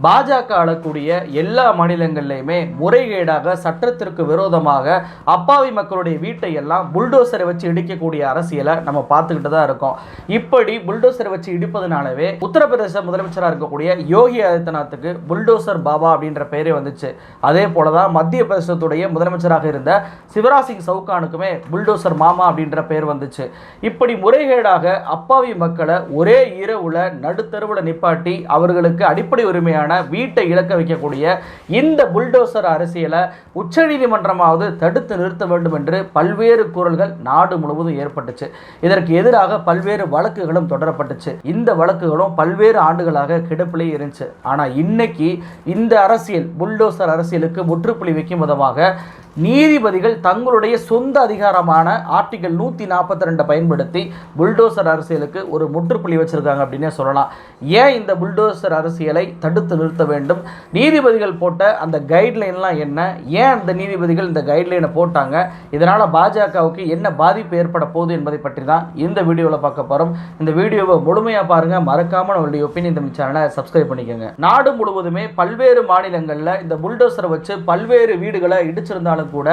பாஜக ஆளக்கூடிய எல்லா மாநிலங்கள்லையுமே முறைகேடாக சட்டத்திற்கு விரோதமாக அப்பாவி மக்களுடைய வீட்டை எல்லாம் புல்டோசரை வச்சு இடிக்கக்கூடிய அரசியலை நம்ம பார்த்துக்கிட்டு தான் இருக்கோம். இப்படி புல்டோசரை வச்சு இடிப்பதனாலவே உத்தரப்பிரதேச முதலமைச்சராக இருக்கக்கூடிய யோகி ஆதித்யநாத்துக்கு புல்டோசர் பாபா அப்படின்ற பெயரே வந்துச்சு. அதே போல தான் மத்திய பிரதேசத்துடைய முதலமைச்சராக இருந்த சிவராஜ் சிங் சவுகானுக்குமே புல்டோசர் மாமா அப்படின்ற பெயர் வந்துச்சு. இப்படி முறைகேடாக அப்பாவி மக்களை ஒரே இரவுல நடுத்தருவில் நிப்பாட்டி அவர்களுக்கு அடிப்படை உரிமையான வீட்டை இழக்க வைக்கக்கூடிய இந்த புல்டோசர் அரசியலை உச்சநீதிமன்றமாவது தடுத்து நிறுத்த வேண்டும் என்று பல்வேறு குரல்கள் நாடு முழுவதும் ஏற்பட்டுச்சு. இதற்கு எதிராக பல்வேறு வழக்குகளும் தொடரப்பட்டுச்சு. இந்த வழக்குகளும் பல்வேறு ஆண்டுகளாக கிடப்பிலே இருந்துச்சு. ஆனால் இன்னைக்கு இந்த அரசியல் புல்டோசர் அரசியலுக்கு முற்றுப்புள்ளி வைக்கும் விதமாக நீதிபதிகள் தங்களுடைய சொந்த அதிகாரமான ஆர்டிகல் நூற்றி நாற்பத்தி ரெண்டை பயன்படுத்தி புல்டோசர் அரசியலுக்கு ஒரு முற்றுப்புள்ளி வச்சிருக்காங்க அப்படின்னே சொல்லலாம். ஏன் இந்த புல்டோசர் அரசியலை தடுத்து நிறுத்த வேண்டும். நீதிபதிகள் போட்ட அந்த கைட்லைன்லாம் என்ன? ஏன் அந்த நீதிபதிகள் இந்த கைட்லைனை போட்டாங்க? இதனால் பாஜகவுக்கு என்ன பாதிப்பு ஏற்பட போகுது என்பதை பற்றி தான் இந்த வீடியோவில் பார்க்க போகிறோம் இந்த வீடியோவை முழுமையாக பாருங்கள் மறக்காமல் நம்மளுடைய ஒப்பீனியன் தமிழ் சேனலை சப்ஸ்கிரைப் பண்ணிக்கோங்க. நாடு முழுவதுமே பல்வேறு மாநிலங்களில் இந்த புல்டோசரை வச்சு பல்வேறு வீடுகளை இடிச்சிருந்தாலும் கூட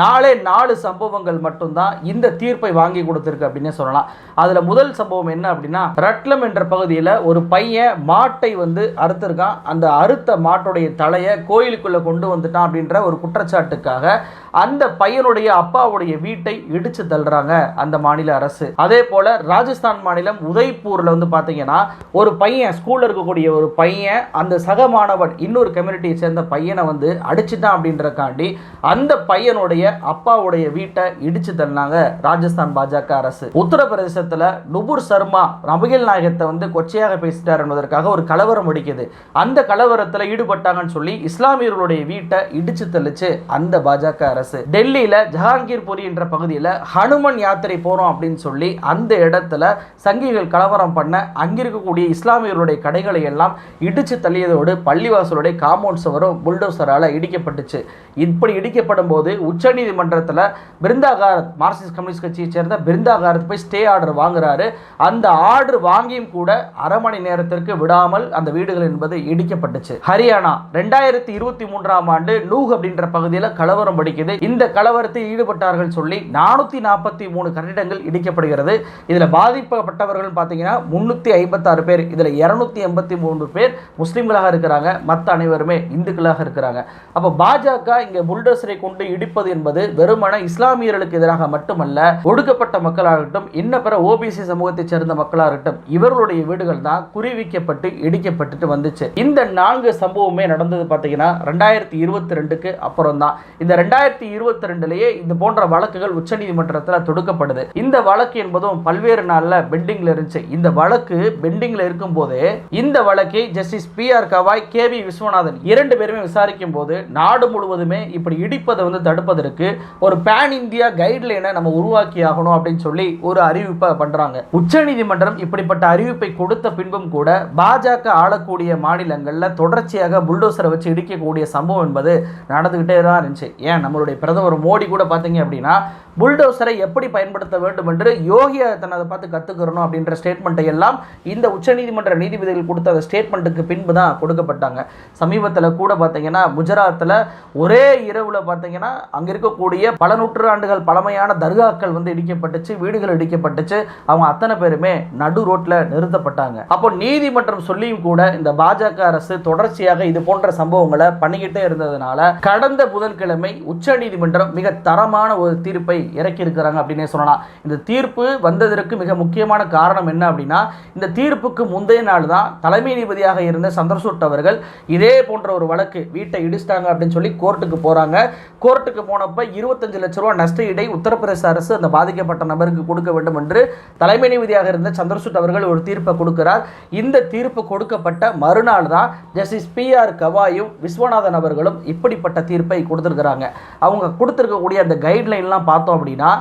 நாளே நாலு சம்பவங்கள் மட்டும்தான் இந்த தீர்ப்பை வாங்கி கொடுத்துருக்கு அப்படின்னே சொல்லலாம். அதில் முதல் சம்பவம் என்ன அப்படின்னா ரட்லம் என்ற பகுதியில் ஒரு பையன் மாட்டை வந்து அறுத்திருக்கான். அந்த அறுத்த மாட்டுடைய தலையை கோயிலுக்குள்ளே கொண்டு வந்துட்டான் அப்படின்ற ஒரு குற்றச்சாட்டுக்காக அந்த பையனுடைய அப்பாவுடைய வீட்டை இடித்து தள்ளுறாங்க அந்த மாநில அரசு. அதே போல் ராஜஸ்தான் மாநிலம் உதய்பூரில் வந்து பார்த்தீங்கன்னா ஒரு பையன் ஸ்கூலில் இருக்கக்கூடிய ஒரு பையன் அந்த சக மாணவன் இன்னொரு கம்யூனிட்டியை சேர்ந்த பையனை வந்து அடிச்சுட்டான் அப்படின்றக்காண்டி அந்த பையனுடைய அப்பாவுடைய வீட்டை இடித்து தள்ளினாங்க ராஜஸ்தான் பாஜக அரசு. உத்தரப்பிரதேசத்தில் நுபுர் சர்மா நபிகள் நாயகத்தை வந்து கொச்சையாக பேசிட்டார் என்பதற்காக ஒரு கலவரம் வெடிக்குது. அந்த அந்த கலவரத்தில் ஈடுபட்டாங்கன்னு சொல்லி இஸ்லாமியர்களுடைய வீட்டை இடிச்சு தள்ளிச்சு அந்த பாஜக அரசு. டெல்லியில் ஜஹாங்கீர்புரி என்ற பகுதியில் ஹனுமன் யாத்திரை போகிறோம் அப்படின்னு சொல்லி அந்த இடத்துல சங்கிகள் கலவரம் பண்ண அங்கிருக்கக்கூடிய இஸ்லாமியர்களுடைய கடைகளை எல்லாம் இடிச்சு தள்ளியதோடு பள்ளிவாசலுடைய காம்பவுண்ட் சுவரும் புல்டோசரால் இடிக்கப்பட்டுச்சு. இப்படி இடிக்கப்படும் போது உச்சநீதிமன்றத்தில் பிருந்தாகாரத் மார்க்சிஸ்ட் கம்யூனிஸ்ட் கட்சியை சேர்ந்த பிருந்தாகாரத் போய் ஸ்டே ஆர்டர் வாங்குறாரு. அந்த ஆர்டர் வாங்கியும் கூட அரை மணி நேரத்திற்கு விடாமல் அந்த வீடுகள் என்பது இடி பிடிக்கப்பட்டுச்சு. ஹரியானா ரெண்டாயிரத்தி இருபத்தி மூன்றாம் ஆண்டு நூஹ் அப்படின்ற பகுதியில் கலவரம் படிக்குது இந்த கலவரத்தில் ஈடுபட்டார்கள் சொல்லி நானூற்றி நாற்பத்தி மூணு கட்டிடங்கள் இடிக்கப்படுகிறது. இதில் பாதிக்கப்பட்டவர்கள் பார்த்தீங்கன்னா முன்னூற்றி ஐம்பத்தாறு பேர் இதில் இரநூத்தி எண்பத்தி மூன்று பேர் முஸ்லீம்களாக இருக்கிறாங்க. மற்ற அனைவருமே இந்துக்களாக இருக்கிறாங்க. அப்போ பாஜக இங்கே புல்டோசரை கொண்டு இடிப்பது என்பது வெறுமன இஸ்லாமியர்களுக்கு எதிராக மட்டுமல்ல ஒடுக்கப்பட்ட மக்களாகட்டும் இன்ன பிற ஓபிசி சமூகத்தைச் சேர்ந்த மக்களாகட்டும் இவர்களுடைய வீடுகள் தான் குறிவிக்கப்பட்டு இடிக்கப்பட்டு வந்துச்சு. இந்த இந்த நான்கு சம்பவமே நடந்தது பார்த்தீங்கன்னா ரெண்டாயிரத்தி இருபத்தி ரெண்டுக்கு அப்புறம் தான் இந்த ரெண்டாயிரத்தி இருபத்தி ரெண்டுலேயே இந்த போன்ற வழக்குகள் உச்சநீதிமன்றத்தில் தொடுக்கப்படுது இந்த வழக்கு என்பதும் பல்வேறு நாளில் பெண்டிங்கில் இருந்துச்சு. இந்த வழக்கு பெண்டிங்கில் இருக்கும் போதே இந்த வழக்கை justice B R Gavai K V Viswanathan இரண்டு பேருமே விசாரிக்கும் போது நாடு முழுவதுமே இப்படி இடிப்பதை வந்து தடுப்பதற்கு ஒரு பேன் இந்தியா கைட்லைனை நம்ம உருவாக்கி ஆகணும் அப்படின்னு சொல்லி ஒரு அறிவிப்பை பண்ணுறாங்க உச்சநீதிமன்றம் இப்படிப்பட்ட அறிவிப்பை கொடுத்த பின்பும் கூட பாஜக ஆளக்கூடிய மாநிலங்கள் மாநிலங்களில் தொடர்ச்சியாக புல்டோசரை வச்சு இடிக்கக்கூடிய சம்பவம் என்பது நடந்துக்கிட்டே தான் இருந்துச்சு. ஏன்? நம்மளுடைய பிரதமர் மோடி கூட பார்த்தீங்க அப்படின்னா புல்டோசரை எப்படி பயன்படுத்த வேண்டும் என்று யோகி ஆதித்யநாதை பார்த்து கற்றுக்கிறணும் அப்படின்ற ஸ்டேட்மெண்ட்டை எல்லாம் இந்த உச்சநீதிமன்ற நீதிபதிகள் கொடுத்த அந்த ஸ்டேட்மெண்ட்டுக்கு பின்பு தான் கொடுக்கப்பட்டாங்க. சமீபத்தில் கூட பார்த்தீங்கன்னா குஜராத்தில் ஒரே இரவில் பார்த்தீங்கன்னா அங்கே இருக்கக்கூடிய பல நூற்றாண்டுகள் பழமையான தர்காக்கள் வந்து இடிக்கப்பட்டுச்சு வீடுகள் இடிக்கப்பட்டுச்சு. அவங்க அத்தனை பேருமே நடு ரோட்டில் நிறுத்தப்பட்டாங்க. அப்போ நீதிமன்றம் சொல்லியும் கூட இந்த பாஜக அரசு தொடர்ச்சியாக இது போன்ற சம்பவங்களை பண்ணிக்கிட்டே இருந்ததுனால கடந்த புதன்கிழமை உச்சநீதிமன்றம் மிக தரமான ஒரு தீர்ப்பை இறக்கி இருக்கிறாங்க அப்படின்னே சொல்லலாம். இந்த தீர்ப்பு வந்ததற்கு மிக முக்கியமான காரணம் என்ன அப்படின்னா இந்த தீர்ப்புக்கு முந்தைய நாள் தான் தலைமை நீதிபதியாக இருந்த சந்திரசூட் அவர்கள் இதே போன்ற ஒரு வழக்கு வீட்டை இடிச்சிட்டாங்க அப்படின்னு சொல்லி கோர்ட்டுக்கு போறாங்க. கோர்ட்டுக்கு போனப்ப இருபத்தஞ்சு லட்ச ரூபா நஷ்ட இடை உத்தரப்பிரதேச அரசு அந்த பாதிக்கப்பட்ட நபருக்கு கொடுக்க வேண்டும் என்று தலைமை நீதிபதியாக இருந்த சந்திரசூட் அவர்கள் ஒரு தீர்ப்பை கொடுக்கிறார். இந்த தீர்ப்பு கொடுக்கப்பட்ட மறுநாள் தான் ஜஸ்டிஸ் பிஆர் கவாயும் விஸ்வநாதன் அவர்களும் இப்படிப்பட்ட தீர்ப்பை கொடுத்துருக்குறாங்க. அவங்க கொடுத்துருக்கக்கூடிய அந்த கைட்லைன்லாம் பார்த்தோம் அப்படின்னா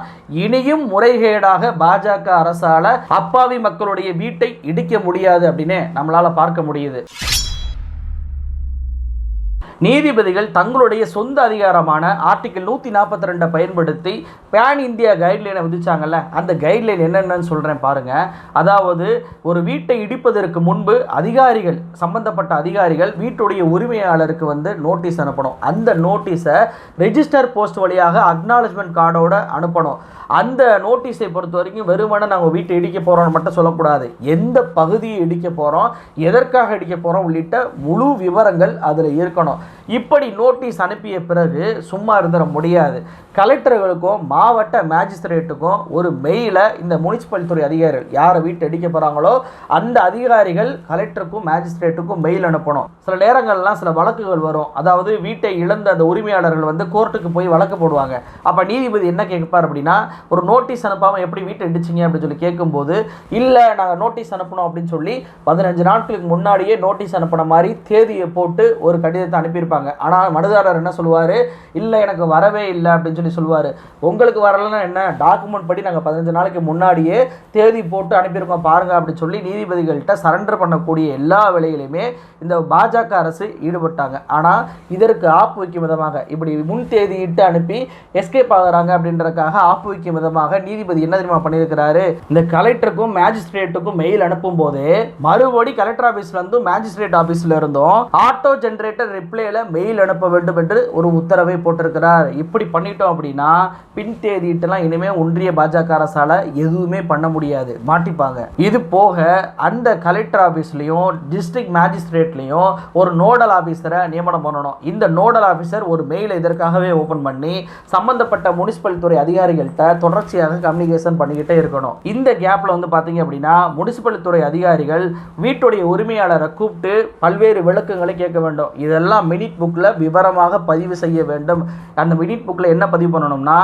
இனியும் முறைகேடாக பாஜக அரசால் அப்பாவி மக்களுடைய வீட்டை இடிக்க முடியாது அப்படின்னு நம்மளால் பார்க்க முடியுது. நீதிபதிகள் தங்களுடைய சொந்த அதிகாரமான ஆர்டிக்கல் நூற்றி நாற்பத்தி ரெண்டை பயன்படுத்தி பேன் இந்தியா கைட்லைனை விதிச்சாங்கல்ல அந்த கைட்லைன் என்னென்னு சொல்கிறேன் பாருங்கள் அதாவது ஒரு வீட்டை இடிப்பதற்கு முன்பு அதிகாரிகள் சம்பந்தப்பட்ட அதிகாரிகள் வீட்டுடைய உரிமையாளருக்கு வந்து நோட்டீஸ் அனுப்பணும். அந்த நோட்டீஸை ரெஜிஸ்டர் போஸ்ட் வழியாக அக்னாலஜ்மெண்ட் கார்டோட அனுப்பணும். அந்த நோட்டீஸை பொறுத்த வரைக்கும் வெறுமனே நாங்கள் வீட்டை இடிக்க போகிறோம்னு மட்டும் சொல்லக்கூடாது. எந்த பகுதியை இடிக்க போகிறோம் எதற்காக இடிக்க போகிறோம் உள்ளிட்ட முழு விவரங்கள் அதில் இருக்கணும். இப்படி நோட்டீஸ் அனுப்பிய பிறகு சும்மா இருந்துட முடியாது. கலெக்டர்களுக்கும் மாவட்ட மேஜிஸ்ட்ரேட்டுக்கும் ஒரு மெயிலை இந்த முனிசிபல் துறை அதிகாரிகள் யாரை வீட்டை அடிக்க போகிறாங்களோ அந்த அதிகாரிகள் கலெக்டருக்கும் மேஜிஸ்ட்ரேட்டுக்கும் மெயில் அனுப்பணும். சில நேரங்கள்லாம் சில வழக்குகள் வரும். அதாவது வீட்டை இழந்த அந்த உரிமையாளர்கள் வந்து கோர்ட்டுக்கு போய் வழக்கு போடுவாங்க. அப்போ நீதிபதி என்ன கேட்பார் அப்படின்னா ஒரு நோட்டீஸ் அனுப்பாமல் எப்படி வீட்டை இடிச்சிங்க? அப்படின்னு சொல்லி கேட்கும்போது இல்லை நாங்கள் நோட்டீஸ் அனுப்பணும் அப்படின்னு சொல்லி பதினஞ்சு நாட்களுக்கு முன்னாடியே நோட்டீஸ் அனுப்பின மாதிரி தேதியை போட்டு ஒரு கடிதத்தை அனுப்பியிருப்பாங்க. ஆனால் மனுதாரர் என்ன சொல்லுவார்? இல்லை எனக்கு வரவே இல்லை அப்படின்னு சொல்லி சொல்லுவார். உங்களுக்கு வரலன்னா என்ன? டாக்குமெண்ட் படி நாங்கள் பதினஞ்சு நாளைக்கு முன்னாடியே தேதி போட்டு அனுப்பியிருக்கோம் பாருங்கள் அப்படின்னு சொல்லி நீதிபதிகள்கிட்ட சரண்டர் பண்ணக்கூடிய எல்லா வேலைகளையுமே இந்த பாஜக அரசு ஈடுபட்டாங்க. ஆனால் இதற்கு ஆப்பு வைக்கும் விதமாக இப்படி முன் தேதியிட்டு அனுப்பி எஸ்கேப் ஆகுறாங்க அப்படின்றதுக்காக ஆப்பு வைக்கும் விதமாக நீதிபதி என்ன தெரியுமா பண்ணியிருக்கிறாரு? இந்த கலெக்டருக்கும் மேஜிஸ்ட்ரேட்டுக்கும் மெயில் அனுப்பும் போது மறுபடி கலெக்டர் ஆஃபீஸ்லேருந்தும் மேஜிஸ்ட்ரேட் ஆஃபீஸ்ல இருந்தும் ஆட்டோ ஜென்ரேட்டர் ரிப்ளேல மெயில் அனுப்ப வேண்டும் என்று ஒரு உத்தரவை போட்டிருக்கிறார். இப்படி பண்ணிட்டோம் அப்படின்னா பின் தேதிட்டெல்லாம் இனிமேல் ஒன்றிய பாஜக அரசால் எதுவுமே பண்ண முடியாது. மாட்டிப்பாங்க. இது போக அந்த கலெக்டர் ஆஃபீஸ்லேயும் டிஸ்ட்ரிக்ட் மேஜிஸ்ட்ரேட்லையும் ஒரு நோடல் ஆஃபீஸரை நியமனம் பண்ணணும். இந்த நோடல் ஆஃபீஸர் ஒரு மெயிலை இதற்காகவே ஓப்பன் பண்ணி சம்பந்தப்பட்ட முனிசிபல் துறை அதிகாரிகள்கிட்ட தொடர்ச்சியாக கம்யூனிகேஷன் பண்ணிக்கிட்டே இருக்கணும். இந்த கேப்பில் வந்து பார்த்தீங்க அப்படின்னா முனிசிபல் துறை அதிகாரிகள் வீட்டுடைய உரிமையாளரை கூப்பிட்டு பல்வேறு விளக்கங்களை கேட்க வேண்டும். இதெல்லாம் மினிட் புக்கில் விவரமாக பதிவு செய்ய வேண்டும். அந்த மினிட் புக்கில் என்ன பதிவு பண்ணணும்னா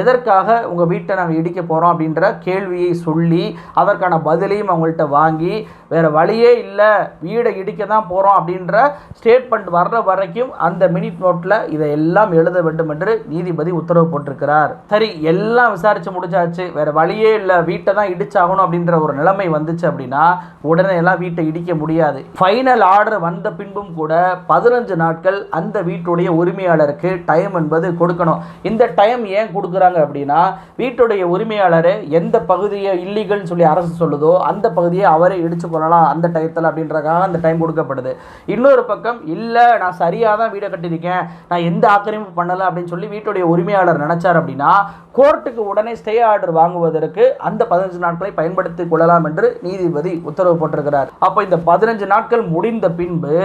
எதற்காக உங்கள் வீட்டை நாங்கள் இடிக்க போகிறோம் அப்படின்ற கேள்வியை சொல்லி அதற்கான பதிலையும் அவங்கள்ட்ட வாங்கி வேறு வழியே இல்லை வீடை இடிக்க தான் போகிறோம் அப்படின்ற ஸ்டேட்மெண்ட் வர்ற வரைக்கும் அந்த மினிட் நோட்டில் இதை எல்லாம் எழுத வேண்டும் என்று நீதிபதி உத்தரவு போட்டிருக்கிறார். சரி எல்லாம் விசாரித்து முடிச்சாச்சு. வேறு வழியே இல்லை வீட்டை தான் இடிச்சாகணும் அப்படின்ற ஒரு நிலைமை வந்துச்சு அப்படின்னா உடனே எல்லாம் வீட்டை இடிக்க முடியாது. ஃபைனல் ஆர்டர் வந்த பின்பும் கூட பதினஞ்சு நாட்கள் நீங்கள் அந்த வீட்டுடைய உரிமையாளருக்கு டைம் என்பது கொடுக்கணும். இந்த டைம் ஏன் கொடுக்குறாங்க அப்படின்னா வீட்டுடைய உரிமையாளர் எந்த பகுதியை இல்லீகல்னு சொல்லி அரசு சொல்லுதோ அந்த பகுதியை அவரே இடிச்சு கொள்ளலாம் அந்த டயத்தில் அப்படின்றக்காக அந்த டைம் கொடுக்கப்படுது. இன்னொரு பக்கம் இல்லை நான் சரியாக தான் வீடை கட்டியிருக்கேன். நான் எந்த ஆக்கிரமிப்பு பண்ணலை அப்படின்னு சொல்லி வீட்டுடைய உரிமையாளர் நினச்சார் அப்படின்னா கோர்ட்டுக்கு உடனே ஸ்டே ஆர்டர் வாங்குவதற்கு அந்த பதினஞ்சு நாட்களை பயன்படுத்திக் கொள்ளலாம் என்று நீதிபதி உத்தரவு போட்டிருக்கிறார். அப்போ இந்த பதினஞ்சு நாட்கள் முடிந்த பின்பு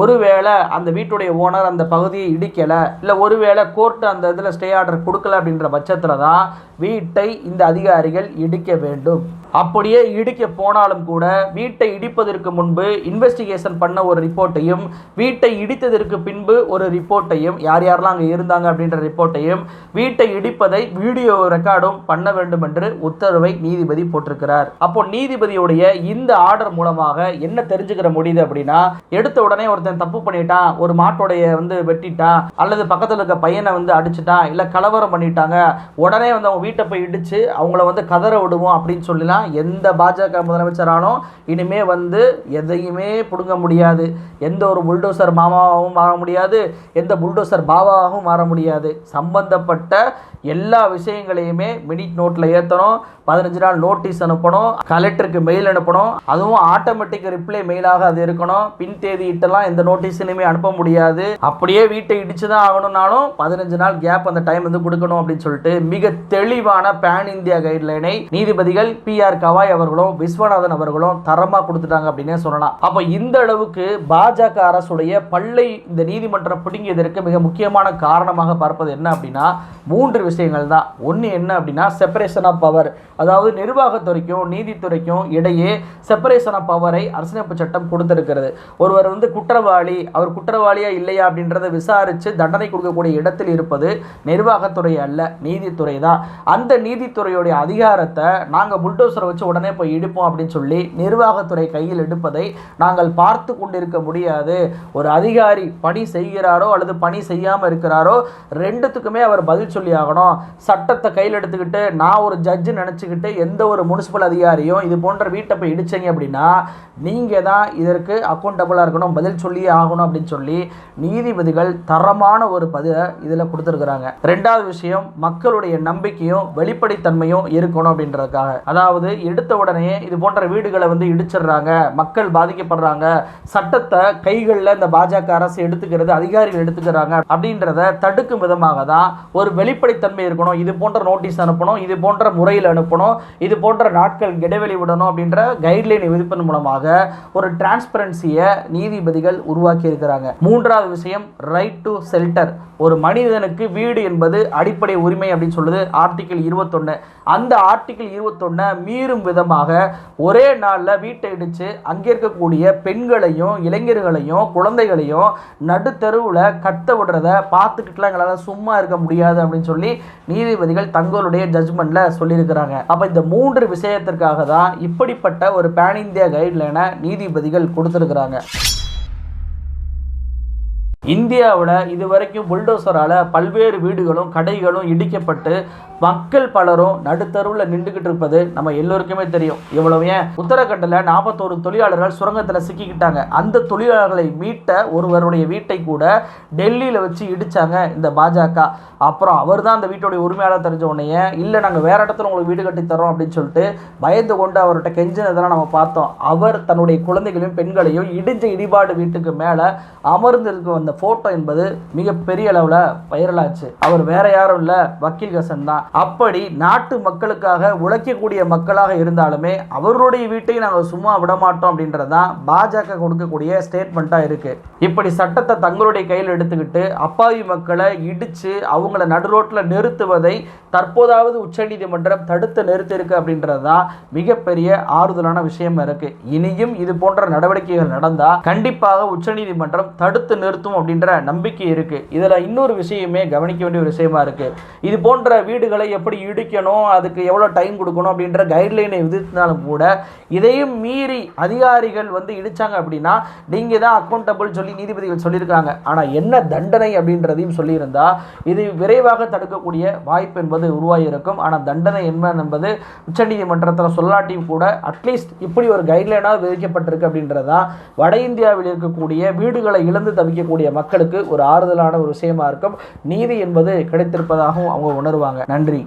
ஒருவேளை அந்த வீட்டுடைய ஓனர் அந்த பகுதியை இடிக்கலை இல்லை ஒருவேளை கோர்ட்டு அந்த இதில் ஸ்டே ஆர்டர் கொடுக்கல அப்படின்ற பட்சத்தில் தான் வீட்டை இந்த அதிகாரிகள் இடிக்க வேண்டும். அப்படியே இடிக்க போனாலும் கூட வீட்டை இடிப்பதற்கு முன்பு இன்வெஸ்டிகேஷன் பண்ண ஒரு ரிப்போர்ட்டையும் வீட்டை இடித்ததற்கு பின்பு ஒரு ரிப்போர்ட்டையும் யார் யாரெல்லாம் அங்கே இருந்தாங்க அப்படின்ற ரிப்போர்ட்டையும் வீட்டை இடிப்பதை வீடியோ ரெக்கார்டும் பண்ண வேண்டும் என்று உத்தரவை நீதிபதி போட்டிருக்கிறார். அப்போ நீதிபதியுடைய இந்த ஆர்டர் மூலமாக என்ன தெரிஞ்சுக்கிற முடியுது அப்படின்னா எடுத்த உடனே ஒருத்தன் தப்பு பண்ணிட்டான் ஒரு மாட்டோடைய வந்து வெட்டிட்டான் அல்லது பக்கத்தில் இருக்க பையனை வந்து அடிச்சிட்டான் இல்லை கலவரம் பண்ணிட்டாங்க உடனே வந்து அவங்க வீட்டை போய் இடிச்சு அவங்கள வந்து கதற விடுவோம் அப்படின்னு சொல்லலாம் எந்த பாஜக முதலமைச்சரானோ இனிமே வந்து எதையுமே பிடுங்க முடியாது. எந்த ஒரு புல்டோசர் மாமாவாகவும் மாற முடியாது. எந்த புல்டோசர் பாபாவாகவும் மாற முடியாது. சம்பந்தப்பட்ட எல்லா விஷயங்களையுமே மினிட் நோட்டில் ஏற்றணும் பதினஞ்சு நாள் நோட்டீஸ் அனுப்பணும். கலெக்டருக்கு மெயில் அனுப்பணும். அதுவும் ஆட்டோமேட்டிக் ரிப்ளை மெயிலாக அது இருக்கணும். பின் தேதி இட்டெல்லாம் எந்த நோட்டீஸுலையுமே அனுப்ப முடியாது. அப்படியே வீட்டை இடிச்சு தான் ஆகணும்னாலும் பதினஞ்சு நாள் கேப் அந்த டைம் வந்து கொடுக்கணும் அப்படின்னு சொல்லிட்டு மிக தெளிவான பேன் இந்தியா கைட்லைனை நீதிபதிகள் பி ஆர் கவாய் அவர்களும் விஸ்வநாதன் அவர்களும் தரமாக கொடுத்துட்டாங்க அப்படின்னே சொல்லலாம். அப்போ இந்த அளவுக்கு பாஜக அரசுடைய பல்லை இந்த நீதிமன்றம் பிடுங்கியதற்கு மிக முக்கியமான காரணமாக பார்ப்பது என்ன அப்படின்னா மூன்று விஷயங்கள் தான். ஒன்று என்ன அப்படின்னா செப்பரேஷன் ஆஃப் பவர் அதாவது நிர்வாகத்துறைக்கும் நீதித்துறைக்கும் இடையே செப்பரேஷன் ஆஃப் பவரை அரசியலமைப்பு சட்டம் கொடுத்திருக்கிறது. ஒருவர் வந்து குற்றவாளி அவர் குற்றவாளியா இல்லையா அப்படின்றத விசாரித்து தண்டனை கொடுக்கக்கூடிய இடத்தில் இருப்பது நிர்வாகத்துறை அல்ல நீதித்துறை தான். அந்த நீதித்துறையுடைய அதிகாரத்தை நாங்கள் புல்டோசர் புல்டோசரை வச்சு உடனே போய் இடிப்போம் அப்படின்னு சொல்லி நிர்வாகத்துறை கையில் எடுப்பதை நாங்கள் பார்த்து கொண்டிருக்க முடியாது. ஒரு அதிகாரி பணி செய்கிறாரோ அல்லது பணி செய்யாமல் இருக்கிறாரோ ரெண்டுத்துக்குமே அவர் பதில் சொல்லி ஆகணும். சட்டத்தை கையில் எடுத்துக்கிட்டு நான் ஒரு ஜட்ஜு நினச்சிக்கிட்டு எந்த ஒரு முனிசிபல் அதிகாரியும் இது போன்ற வீட்டை போய் இடிச்சீங்க அப்படின்னா நீங்கள் தான் இதற்கு அக்கௌண்டபுளாக இருக்கணும் பதில் சொல்லியே ஆகணும் அப்படின்னு சொல்லி நீதிபதிகள் தரமான ஒரு பதிலை இதில் கொடுத்துருக்குறாங்க. ரெண்டாவது விஷயம் மக்களுடைய நம்பிக்கையும் வெளிப்படைத்தன்மையும் இருக்கணும் அப்படின்றதுக்காக. அதாவது எடுத்த உடனே இது போன்ற வீடுகளை வந்து இடிச்சிடுறாங்க. மக்கள் பாதிக்கப்படுறாங்க. சட்டத்தை கைகளில் இந்த பாஜக அரசு எடுத்துக்கிறது அதிகாரிகள் எடுத்துக்கிறாங்க அப்படின்றத தடுக்கும் விதமாக தான் ஒரு வெளிப்படைத்தன்மை இருக்கணும். இது போன்ற நோட்டீஸ் அனுப்பணும் இது போன்ற முறையில் அனுப்பணும் இது போன்ற நாட்கள் இடைவெளி விடணும் அப்படின்ற கைட்லைன் விதிப்பதன் மூலமாக ஒரு டிரான்ஸ்பரன்சியை நீதிபதிகள் உருவாக்கி இருக்கிறாங்க. மூன்றாவது விஷயம் ரைட் டு செல்டர் ஒரு மனிதனுக்கு வீடு என்பது அடிப்படை உரிமை அப்படின்னு சொல்லுது ஆர்டிகிள் இருபத்தொன்று அந்த ஆர்டிகிள் இருபத்தொன்னை மீறும் விதமாக ஒரே நாளில் வீட்டை இடித்து அங்கே இருக்கக்கூடிய பெண்களையும் இளைஞர்களையும் குழந்தைகளையும் நடுத்தருவில் கத்த விடுறத பார்த்துக்கிட்டுலாம் எங்களால் சும்மா இருக்க முடியாது அப்படின்னு சொல்லி நீதிபதிகள் தங்களுடைய ஜட்ஜ்மெண்ட்டில் சொல்லியிருக்கிறாங்க. அப்போ இந்த மூன்று விஷயத்திற்காக தான் இப்படிப்பட்ட ஒரு பேன் இந்தியா கைட்லைனை நீதிபதிகள் கொடுத்துருக்குறாங்க. இந்தியாவில் இது வரைக்கும் புல்டோசரால் பல்வேறு வீடுகளும் கடைகளும் இடிக்கப்பட்டு மக்கள் பலரும் நடுத்தருவில் நின்றுக்கிட்டு இருப்பது நம்ம எல்லோருக்குமே தெரியும். இவ்வளவு ஏன்? உத்தரகண்டில் நாற்பத்தோரு தொழிலாளர்கள் சுரங்கத்தில் சிக்கிக்கிட்டாங்க. அந்த தொழிலாளர்களை மீட்ட ஒருவருடைய வீட்டை கூட டெல்லியில் வச்சு இடித்தாங்க இந்த பாஜக. அப்புறம் அவர் தான் அந்த வீட்டுடைய உரிமையாளர் தெரிஞ்ச உடனே இல்லை நாங்கள் வேறு இடத்துல உங்களுக்கு வீடு கட்டி தரோம் அப்படின்னு சொல்லிட்டு பயந்து கொண்டு அவர்கிட்ட கெஞ்சினதெல்லாம் நம்ம பார்த்தோம். அவர் தன்னுடைய குழந்தைகளையும் பெண்களையும் இடிஞ்ச இடிபாடு வீட்டுக்கு மேலே அமர்ந்திருக்க வந்த ஃபோட்டோ என்பது மிகப்பெரிய அளவில் வைரலாச்சு அவர் வேற யாரும் இல்லை வக்கீல் ஹசன் தான். அப்படி நாட்டு மக்களுக்காக உழைக்கக்கூடிய மக்களாக இருந்தாலுமே அவருடைய வீட்டை நாங்கள் சும்மா விட மாட்டோம் அப்படின்றது தான் பாஜக கொடுக்கக்கூடிய ஸ்டேட்மெண்ட்டாக இருக்குது இப்படி சட்டத்தை தங்களுடைய கையில் எடுத்துக்கிட்டு அப்பாவி மக்களை இடித்து அவங்கள நடுரோட்டில் நிறுத்துவதை தற்போதாவது உச்சநீதிமன்றம் தடுத்து நிறுத்தியிருக்கு அப்படின்றது தான் மிகப்பெரிய ஆறுதலான விஷயமா இருக்கு. இனியும் இது போன்ற நடவடிக்கைகள் நடந்தால் கண்டிப்பாக உச்சநீதிமன்றம் தடுத்து நிறுத்தும் அப்படின்ற நம்பிக்கை இருக்குது இதில் இன்னொரு விஷயமே கவனிக்க வேண்டிய ஒரு விஷயமா இருக்குது இது போன்ற வீடுகளை எப்படி இடிக்கணும் அதுக்கு எவ்வளோ டைம் கொடுக்கணும் அப்படின்ற கைட்லைனை விதித்தினாலும் கூட இதையும் மீறி அதிகாரிகள் வந்து இடித்தாங்க அப்படின்னா நீங்கள் தான் அக்கௌண்டபிள் சொல்லி நீதிபதிகள் சொல்லியிருக்காங்க. ஆனால் என்ன தண்டனை அப்படின்றதையும் சொல்லியிருந்தால் இது விரைவாக தடுக்கக்கூடிய வாய்ப்பு என்பது உருவாகியிருக்கும். ஆனால் தண்டனை என்ன என்பது உச்சநீதிமன்றத்தில் சொல்லாட்டியும் கூட அட்லீஸ்ட் இப்படி ஒரு கைட்லைனாக விதிக்கப்பட்டிருக்கு அப்படின்றதான் வட இந்தியாவில் இருக்கக்கூடிய வீடுகளை இழந்து தவிக்கக்கூடிய மக்களுக்கு ஒரு ஆறுதலான ஒரு விஷயமா இருக்கும். நீதி என்பது கிடைத்திருப்பதாகவும் அவங்க உணர்வாங்க. நன்றி.